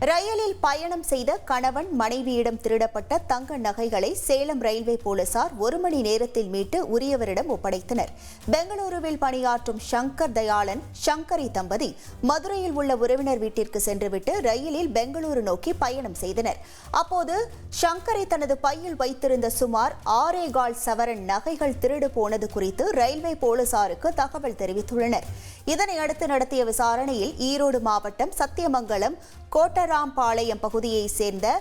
ரயிலில் பயணம் செய்த கணவன் மனைவியிடம் திருடப்பட்ட தங்க நகைகளை சேலம் ரயில்வே போலீசார் ஒரு மணி நேரத்தில் மீட்டு உரியவரிடம் ஒப்படைத்தனர். பெங்களூருவில் பணியாற்றும் சங்கர் தயாளன் சங்கரி தம்பதி மதுரையில் உள்ள உறவினர் வீட்டிற்கு சென்றுவிட்டு ரயிலில் பெங்களூரு நோக்கி பயணம் செய்தனர். அப்போது சங்கரை தனது பையில் வைத்திருந்த சுமார் ஆரேகால் சவரன் நகைகள் திருடு போனது குறித்து ரயில்வே போலீசாருக்கு தகவல் தெரிவித்துள்ளனர். இதனை அடுத்து நடத்திய விசாரணையில் ஈரோடு மாவட்டம் சத்தியமங்கலம் கோட்டராம்பாளையம் பகுதியைச் சேர்ந்த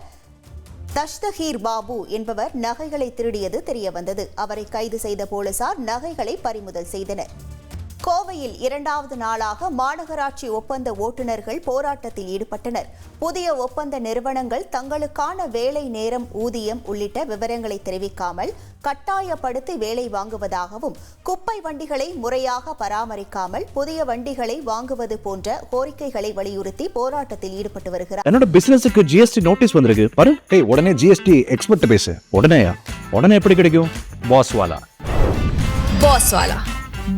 தஷ்தகீர் பாபு என்பவர் நகைகளை திருடியது தெரியவந்தது. அவரை கைது செய்த போலீசார் நகைகளை பறிமுதல் செய்தனர். கோவையில் இரண்டாவது நாளாக மாநகராட்சி ஒப்பந்த ஓட்டுநர்கள் போராட்டத்தில் ஈடுபட்டனர். புதிய ஒப்பந்த நிறுவனங்கள் தங்களுக்கான வேலை நேரம் ஊதியம் உள்ளிட்ட விவரங்களை தெரிவிக்காமல் கட்டாயப்படுத்தி வேலை வாங்குவதாகவும் குப்பை வண்டிகளை முறையாக பராமரிக்காமல் புதிய வண்டிகளை வாங்குவது போன்ற கோரிக்கைகளை வலியுறுத்தி போராட்டத்தில் ஈடுபட்டு வருகிறார். என்னோட பிசினஸுக்கு ஜிஎஸ்டி நோட்டீஸ் வந்திருக்கு. பாரு உடனே ஜிஎஸ்டி எக்ஸ்பர்ட் பேசு. உடனேயா? உடனே எப்படி கிடைக்கும்? பாஸ் வாலா. Boss Wala.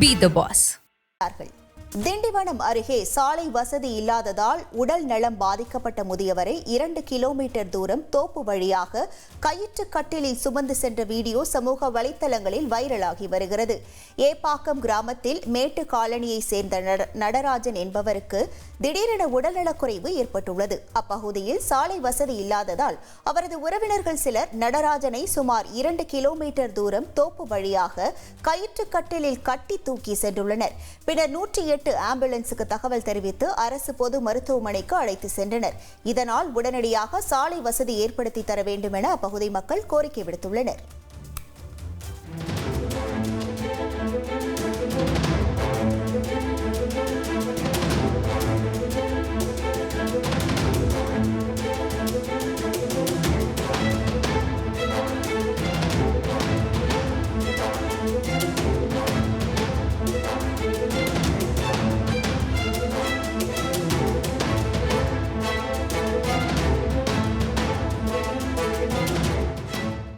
Be the boss. வருகிறார்கள். திண்டிவனம் அருகே சாலை வசதி இல்லாததால் உடல் நலம் பாதிக்கப்பட்ட முதியவரை இரண்டு கிலோமீட்டர் தூரம் தோப்பு வழியாக கயிற்று கட்டிலில் சுமந்து சென்ற வீடியோ சமூக வலைத்தளங்களில் வைரலாகி வருகிறது. ஏப்பாக்கம் கிராமத்தில் மேட்டு காலனியை சேர்ந்த நடராஜன் என்பவருக்கு திடீரென உடல்நலக்குறைவு ஏற்பட்டுள்ளது. அப்பகுதியில் சாலை வசதி இல்லாததால் அவரது உறவினர்கள் சிலர் நடராஜனை சுமார் இரண்டு கிலோமீட்டர் தூரம் தோப்பு வழியாக கயிற்று கட்டிலில் கட்டி தூக்கி சென்றுள்ளனர். பின்னர் நூற்றி எட்டு ஆம்புலன்ஸுக்கு தகவல் தெரிவித்து அரசு பொது மருத்துவமனைக்கு அழைத்து சென்றனர். இதனால் உடனடியாக சாலை வசதி ஏற்படுத்தி தர வேண்டும் என அப்பகுதி மக்கள் கோரிக்கை விடுத்துள்ளனர்.